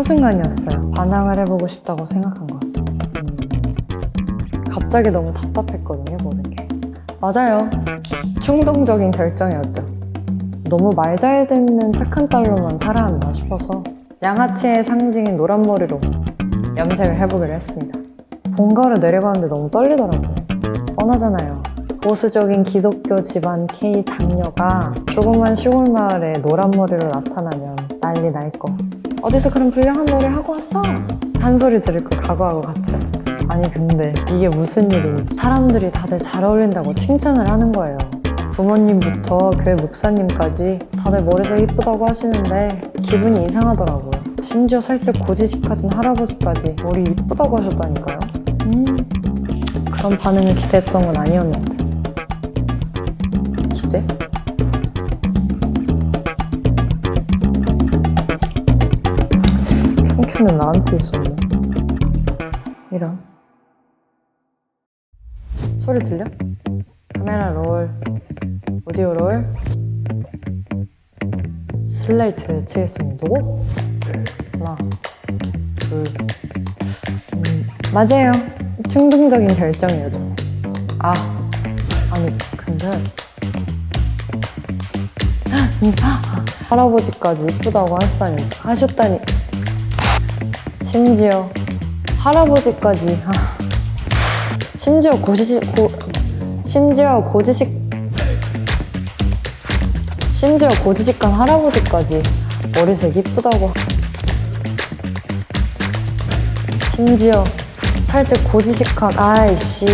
한순간이었어요. 반항을 해보고 싶다고 생각한 것 같아요. 음, 갑자기 너무 답답했거든요, 모든 게. 맞아요. 충동적인 결정이었죠. 너무 말 잘 듣는 착한 딸로만 살아왔나 싶어서 양아치의 상징인 노란 머리로 염색을 해보기로 했습니다. 본가를 내려가는데 너무 떨리더라고요. 뻔하잖아요. 보수적인 기독교 집안 K 장녀가 조그만 시골 마을에 노란 머리로 나타나면 난리 날 거. 어디서 그런 불량한 머리 하고 왔어? 한 소리 들을 거 각오하고 갔죠. 아니 근데 이게 무슨 일인지 사람들이 다들 잘 어울린다고 칭찬을 하는 거예요. 부모님부터 교회 목사님까지 다들 머리색 이쁘다고 하시는데 기분이 이상하더라고요. 심지어 살짝 고지식하진 할아버지까지 머리 이쁘다고 하셨다니까요. 음, 그런 반응을 기대했던 건 아니었는데. 캔캔은 나한테 있었네. 이런. 소리 들려? 카메라 롤, 오디오 롤, 슬레이트 치겠습니다. 오? 하나, 둘, 음, 맞아요. 충동적인 결정이에요, 저. 아, 아니, 근데. 할아버지까지 이쁘다고 하시다니, 하셨다니. 심지어, 할아버지까지, 아, 심지어 고지식, 고, 심지어 고지식, 심지어 고지식한 할아버지까지 머리색 이쁘다고. 심지어 살짝 고지식한, 아이씨.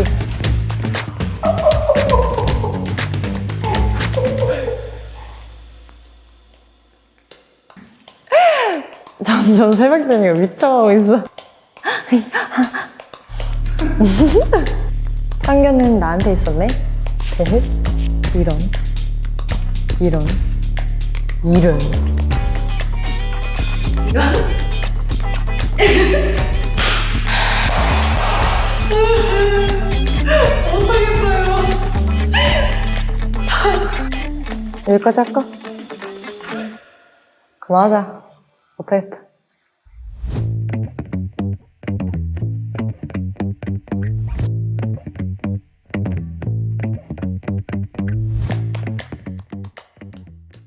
점점 새벽 되니까 미쳐가고 있어. 상견은 나한테 있었네? 대흑? 이런. 이런. 이런. 못하겠어요. 여기까지 할까? 그만하자. 못하겠다.